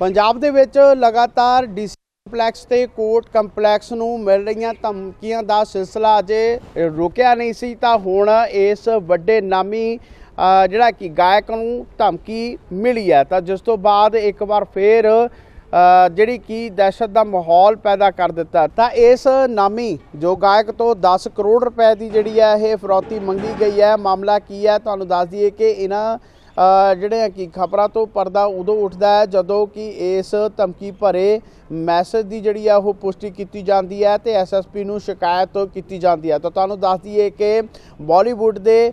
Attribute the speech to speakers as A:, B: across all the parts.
A: ਪੰਜਾਬ ਦੇ ਵਿੱਚ ਲਗਾਤਾਰ ਡੀਸੀ ਕੰਪਲੈਕਸ ਤੇ ਕੋਰਟ ਕੰਪਲੈਕਸ ਨੂੰ ਮਿਲ ਰਹੀਆਂ ਧਮਕੀਆਂ ਦਾ ਸਿਲਸਿਲਾ ਅਜੇ ਰੁਕਿਆ ਨਹੀਂ ਸੀ, ਤਾਂ ਹੁਣ ਇਸ ਵੱਡੇ ਨਾਮੀ ਜਿਹੜਾ ਕਿ ਗਾਇਕ ਨੂੰ ਧਮਕੀ ਮਿਲੀ ਹੈ। ਤਾਂ ਜਿਸ ਤੋਂ ਬਾਅਦ ਇੱਕ ਵਾਰ ਫੇਰ ਜਿਹੜੀ ਕਿ ਦਹਿਸ਼ਤ ਦਾ ਮਾਹੌਲ ਪੈਦਾ ਕਰ ਦਿੱਤਾ। ਤਾਂ ਇਸ ਨਾਮੀ, ਜੋ ਗਾਇਕ ਤੋਂ 10 ਕਰੋੜ ਰੁਪਏ ਦੀ ਜਿਹੜੀ ਹੈ, ਇਹ ਫਰੌਤੀ ਮੰਗੀ ਗਈ ਹੈ। ਮਾਮਲਾ ਕੀ ਹੈ? ਤੁਹਾਨੂੰ ਦੱਸ ਦਈਏ ਕਿ ਇਹਨਾਂ ਜਿਹੜੇ ਆ ਕਿ ਖਬਰਾਂ ਤੋਂ ਪਰਦਾ ਉਦੋਂ ਉੱਠਦਾ ਹੈ ਜਦੋਂ ਕਿ ਇਸ ਧਮਕੀ ਭਰੇ ਮੈਸੇਜ ਦੀ ਜਿਹੜੀ ਆ ਉਹ ਪੁਸ਼ਟੀ ਕੀਤੀ ਜਾਂਦੀ ਹੈ ਤੇ ਐਸਐਸਪੀ ਨੂੰ ਸ਼ਿਕਾਇਤ ਕੀਤੀ ਜਾਂਦੀ ਹੈ। ਤਾਂ ਤੁਹਾਨੂੰ ਦੱਸ ਦਈਏ ਕਿ ਬਾਲੀਵੁੱਡ ਦੇ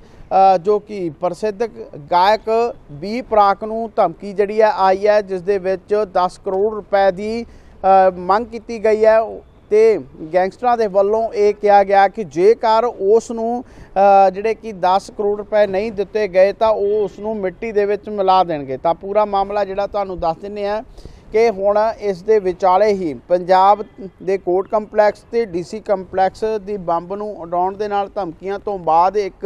A: ਜੋ ਕਿ ਪ੍ਰਸਿੱਧ ਗਾਇਕ ਬੀ ਪ੍ਰਾਕ ਨੂੰ ਧਮਕੀ ਜਿਹੜੀ ਹੈ ਆਈ ਹੈ, ਜਿਸ ਦੇ ਵਿੱਚ 10 ਕਰੋੜ ਰੁਪਏ ਦੀ ਮੰਗ ਕੀਤੀ ਗਈ ਹੈ। ਤੇ ਗੈਂਗਸਟਰਾਂ ਦੇ ਵੱਲੋਂ ਇਹ ਕਿਹਾ ਗਿਆ ਕਿ ਜੇਕਰ ਉਸ ਨੂੰ ਜਿਹੜੇ ਕਿ 10 ਕਰੋੜ ਰੁਪਏ ਨਹੀਂ ਦਿੱਤੇ ਗਏ ਤਾਂ ਉਹ ਉਸ ਨੂੰ ਮਿੱਟੀ ਦੇ ਵਿੱਚ ਮਿਲਾ ਦੇਣਗੇ। ਤਾਂ ਪੂਰਾ ਮਾਮਲਾ ਜਿਹੜਾ ਤੁਹਾਨੂੰ ਦੱਸ ਦਿੰਨੇ ਆ ਕਿ ਹੁਣ ਇਸ ਦੇ ਵਿਚਾਲੇ ਹੀ ਪੰਜਾਬ ਦੇ ਕੋਰਟ ਕੰਪਲੈਕਸ ਤੇ ਡੀਸੀ ਕੰਪਲੈਕਸ ਦੀ ਬੰਬ ਨੂੰ ਉਡਾਉਣ ਦੇ ਨਾਲ ਧਮਕੀਆਂ ਤੋਂ ਬਾਅਦ ਇੱਕ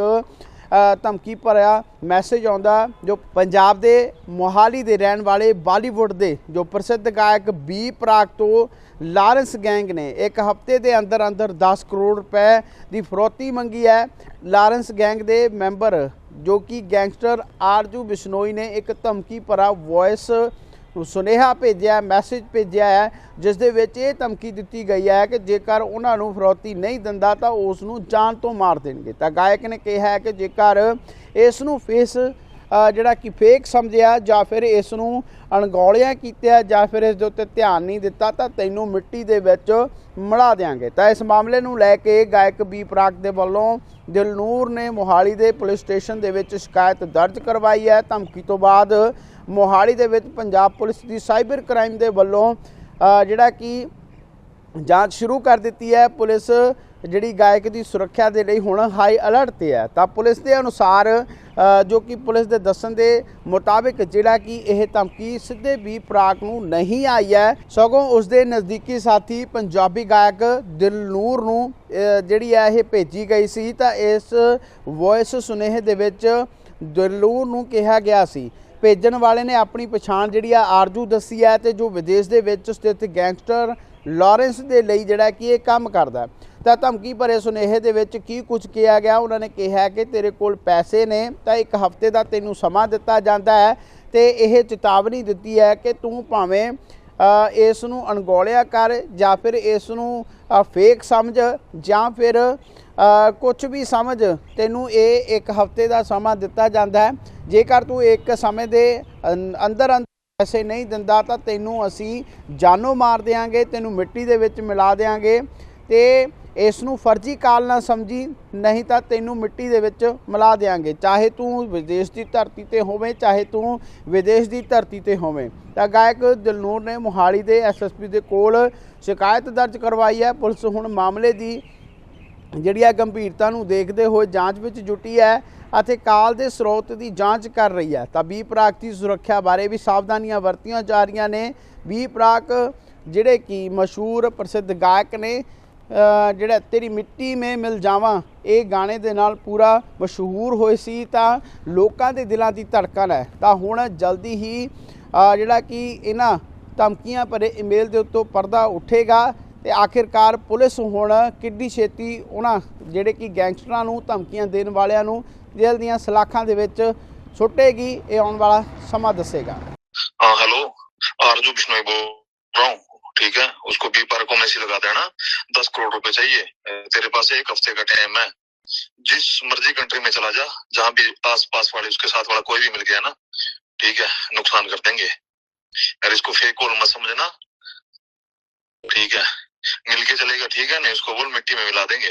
A: ਧਮਕੀ ਭਰਿਆ ਮੈਸੇਜ ਆਉਂਦਾ, ਜੋ ਪੰਜਾਬ ਦੇ ਮੋਹਾਲੀ ਦੇ ਰਹਿਣ ਵਾਲੇ ਬਾਲੀਵੁੱਡ ਦੇ ਜੋ ਪ੍ਰਸਿੱਧ ਗਾਇਕ ਬੀ ਪ੍ਰਾਕ ਤੋਂ ਲਾਰੈਂਸ ਗੈਂਗ ਨੇ, ਇੱਕ ਹਫ਼ਤੇ ਦੇ ਅੰਦਰ ਅੰਦਰ 10 ਕਰੋੜ ਰੁਪਏ ਦੀ ਫਰੋਤੀ ਮੰਗੀ ਹੈ। ਲਾਰੈਂਸ ਗੈਂਗ ਦੇ ਮੈਂਬਰ ਜੋ ਕਿ ਗੈਂਗਸਟਰ ਆਰਜੂ ਬਿਸ਼ਨੋਈ ਨੇ ਇੱਕ ਧਮਕੀ ਭਰਾ ਵੌਇਸ ਸੁਨੇਹਾ ਭੇਜਿਆ ਮੈਸੇਜ ਭੇਜਿਆ ਹੈ ਜਿਸ ਦੇ ਵਿੱਚ ਇਹ ਧਮਕੀ ਦਿੱਤੀ ਗਈ ਹੈ ਕਿ ਜੇਕਰ ਉਹਨਾਂ ਨੂੰ ਫਰੋਤੀ ਨਹੀਂ ਦਿੰਦਾ ਤਾਂ ਉਸ ਨੂੰ ਜਾਨ ਤੋਂ ਮਾਰ ਦੇਣਗੇ। ਤਾਂ ਗਾਇਕ ਨੇ ਕਿਹਾ ਹੈ ਕਿ ਜੇਕਰ ਇਸ ਨੂੰ ਫੇਸ ਜਿਹੜਾ ਕਿ ਫੇਕ ਸਮਝਿਆ ਜਾਂ ਫਿਰ ਇਸ ਨੂੰ ਅਣਗੌਲਿਆ ਕੀਤਾ ਜਾਂ ਫਿਰ ਇਸ ਦੇ ਉੱਤੇ ਧਿਆਨ ਨਹੀਂ ਦਿੱਤਾ, ਤਾਂ ਤੈਨੂੰ ਮਿੱਟੀ ਦੇ ਵਿੱਚ ਮਿਲਾ ਦਿਆਂਗੇ। ਤਾਂ ਇਸ ਮਾਮਲੇ ਨੂੰ ਲੈ ਕੇ ਗਾਇਕ ਬੀ ਪ੍ਰਾਕ ਦੇ ਵੱਲੋਂ ਦਿਲਨੂਰ ਨੇ ਮੋਹਾਲੀ ਦੇ ਪੁਲਿਸ ਸਟੇਸ਼ਨ ਦੇ ਵਿੱਚ ਸ਼ਿਕਾਇਤ ਦਰਜ ਕਰਵਾਈ ਹੈ। ਧਮਕੀ ਤੋਂ ਬਾਅਦ ਮੋਹਾਲੀ ਦੇ ਵਿੱਚ ਪੰਜਾਬ ਪੁਲਿਸ ਦੀ ਸਾਈਬਰ ਕ੍ਰਾਈਮ ਦੇ ਵੱਲੋਂ ਜਿਹੜਾ ਕਿ ਜਾਂਚ ਸ਼ੁਰੂ ਕਰ ਦਿੱਤੀ ਹੈ। ਪੁਲਿਸ ਜਿਹੜੀ ਗਾਇਕ ਦੀ ਸੁਰੱਖਿਆ ਦੇ ਲਈ ਹੁਣ ਹਾਈ ਅਲਰਟ ਤੇ ਹੈ, ਤਾਂ ਪੁਲਿਸ ਦੇ ਅਨੁਸਾਰ ਜੋ ਕਿ ਪੁਲਿਸ ਦੇ ਦੱਸਣ ਦੇ ਮੁਤਾਬਿਕ ਜਿਹੜਾ ਕਿ ਇਹ ਧਮਕੀ ਸਿੱਧੇ ਵੀ ਪ੍ਰਾਕ ਨੂੰ ਨਹੀਂ ਆਈ ਹੈ, ਸਗੋਂ ਉਸ ਦੇ ਨਜ਼ਦੀਕੀ ਸਾਥੀ ਪੰਜਾਬੀ ਗਾਇਕ ਦਿਲਨੂਰ ਨੂੰ ਜਿਹੜੀ ਹੈ ਇਹ ਭੇਜੀ ਗਈ ਸੀ, ਤਾਂ ਇਸ ਵੌਇਸ ਸੁਨੇਹੇ ਦੇ ਵਿੱਚ ਦਿਲਨੂਰ ਨੂੰ ਕਿਹਾ ਗਿਆ ਸੀ ਭੇਜਣ ਵਾਲੇ ਨੇ ਆਪਣੀ ਪਛਾਣ ਜਿਹੜੀ ਆ ਆਰਜੂ ਦੱਸੀ ਹੈ ਤੇ ਜੋ ਵਿਦੇਸ਼ ਦੇ ਵਿੱਚ ਸਥਿਤ ਗੈਂਗਸਟਰ ਲਾਰੈਂਸ ਦੇ ਲਈ ਜਿਹੜਾ ਕਿ ਇਹ ਕੰਮ ਕਰਦਾ ਹੈ। ਤਾਂ ਧਮਕੀ ਭਰੇ ਸੁਨੇਹੇ ਦੇ ਵਿੱਚ ਕੀ ਕੁਝ ਕਿਹਾ ਗਿਆ? ਉਹਨਾਂ ਨੇ ਕਿਹਾ ਕਿ ਤੇਰੇ ਕੋਲ ਪੈਸੇ ਨੇ, ਤਾਂ ਇੱਕ ਹਫ਼ਤੇ ਦਾ ਤੈਨੂੰ ਸਮਾਂ ਦਿੱਤਾ ਜਾਂਦਾ ਹੈ ਤੇ ਇਹ ਚੇਤਾਵਨੀ ਦਿੱਤੀ ਹੈ ਕਿ ਤੂੰ ਭਾਵੇਂ ਇਸ ਨੂੰ ਅਣਗੌਲਿਆ ਕਰ ਜਾਂ ਫਿਰ ਇਸ ਨੂੰ ਫੇਕ ਸਮਝ ਜਾਂ ਫਿਰ ਕੁਝ ਵੀ ਸਮਝ, ਤੈਨੂੰ ਇਹ ਇੱਕ ਹਫ਼ਤੇ ਦਾ ਸਮਾਂ ਦਿੱਤਾ ਜਾਂਦਾ ਹੈ। ਜੇਕਰ ਤੂੰ ਇੱਕ ਸਮੇਂ ਦੇ ਅੰਦਰ ਅੰਦਰ ਪੈਸੇ ਨਹੀਂ ਦਿੰਦਾ, ਤਾਂ ਤੈਨੂੰ ਅਸੀਂ ਜਾਨੋਂ ਮਾਰ ਦਿਆਂਗੇ, ਤੈਨੂੰ ਮਿੱਟੀ ਦੇ ਵਿੱਚ ਮਿਲਾ ਦਿਆਂਗੇ ਤੇ ਇਸ ਨੂੰ ਫਰਜ਼ੀ ਕਾਲ ਨਾ ਸਮਝੀ, ਨਹੀਂ ਤਾਂ ਤੈਨੂੰ ਮਿੱਟੀ ਦੇ ਵਿੱਚ ਮਿਲਾ ਦਿਆਂਗੇ। ਚਾਹੇ ਤੂੰ ਵਿਦੇਸ਼ ਦੀ ਧਰਤੀ ਤੇ ਹੋਵੇਂ, ਚਾਹੇ ਤੂੰ ਵਿਦੇਸ਼ ਦੀ ਧਰਤੀ ਤੇ ਹੋਵੇਂ। ਤਾਂ ਗਾਇਕ ਦਿਲਨੂਰ ਨੇ ਮੋਹਾਲੀ ਦੇ ਐਸਐਸਪੀ ਦੇ ਕੋਲ ਸ਼ਿਕਾਇਤ ਦਰਜ ਕਰਵਾਈ ਹੈ। ਪੁਲਿਸ ਹੁਣ ਮਾਮਲੇ ਦੀ ਜਿਹੜੀ ਆ ਗੰਭੀਰਤਾ ਨੂੰ ਦੇਖਦੇ ਹੋਏ ਜਾਂਚ ਵਿੱਚ ਜੁਟੀ ਹੈ ਅਤੇ ਕਾਲ ਦੇ ਸਰੋਤ ਦੀ ਜਾਂਚ ਕਰ ਰਹੀ ਹੈ। ਤਾਂ ਬੀ ਪ੍ਰਾਕ ਦੀ ਸੁਰੱਖਿਆ ਬਾਰੇ ਵੀ ਸਾਵਧਾਨੀਆਂ ਵਰਤੀਆਂ ਜਾ ਰਹੀਆਂ ਨੇ। ਬੀ ਪ੍ਰਾਕ, ਜਿਹੜੇ ਕਿ ਮਸ਼ਹੂਰ ਪ੍ਰਸਿੱਧ ਗਾਇਕ ਨੇ ਜਿਹੜਾ ਤੇਰੀ ਮਿੱਟੀ ਮੇ ਮਿਲ ਜਾਵਾਂ, ਇਹ ਗਾਣੇ ਦੇ ਨਾਲ ਪੂਰਾ ਮਸ਼ਹੂਰ ਹੋਏ ਸੀ ਤਾਂ ਲੋਕਾਂ ਦੇ ਦਿਲਾਂ ਦੀ ਧੜਕਣ ਹੈ। ਤਾਂ ਹੁਣ ਜਲਦੀ ਹੀ ਜਿਹੜਾ ਕਿ ਇਹਨਾਂ ਧਮਕੀਆਂ ਭਰੇ ਈਮੇਲ ਦੇ ਉੱਤੋਂ ਪਰਦਾ ਉੱਠੇਗਾ ਤੇ ਆਖਿਰਕਾਰ ਪੁਲਿਸ ਹੁਣ ਕਿੱਡੀ ਛੇਤੀ ਉਹਨਾਂ ਜਿਹੜੇ ਕਿ ਗੈਂਗਸਟਰਾਂ ਨੂੰ ਧਮਕੀਆਂ ਦੇਣ ਵਾਲਿਆਂ ਨੂੰ ਜੇਲ੍ਹ ਦੀਆਂ ਸਲਾਖਾਂ ਦੇ ਵਿੱਚ ਸੁੱਟੇਗੀ, ਇਹ ਆਉਣ ਵਾਲਾ ਸਮਾਂ ਦੱਸੇਗਾ।
B: ਹਾਂ ਹੈਲੋ ਆਰਜੂ ਬਿਸ਼ਨੋਈ ਬੋਲ ਰਹਾ ਹੂੰ। ठीक है? उसको बी पार्को को मैसेज लगा देना। दस करोड़ रुपए चाहिए। तेरे पास एक हफ़्ते का टाइम है। जिस मर्ज़ी कंट्री में चला जा, जहाँ भी आस पास वाले उसके साथ वाला कोई भी मिल गया ना, ठीक है, नुकसान कर देंगे। अगर इसको फेक कॉल मत समझना। ठीक है। मिलके चलेगा, ठीक है? नहीं, उसको बोल, मिट्टी में मिला देंगे।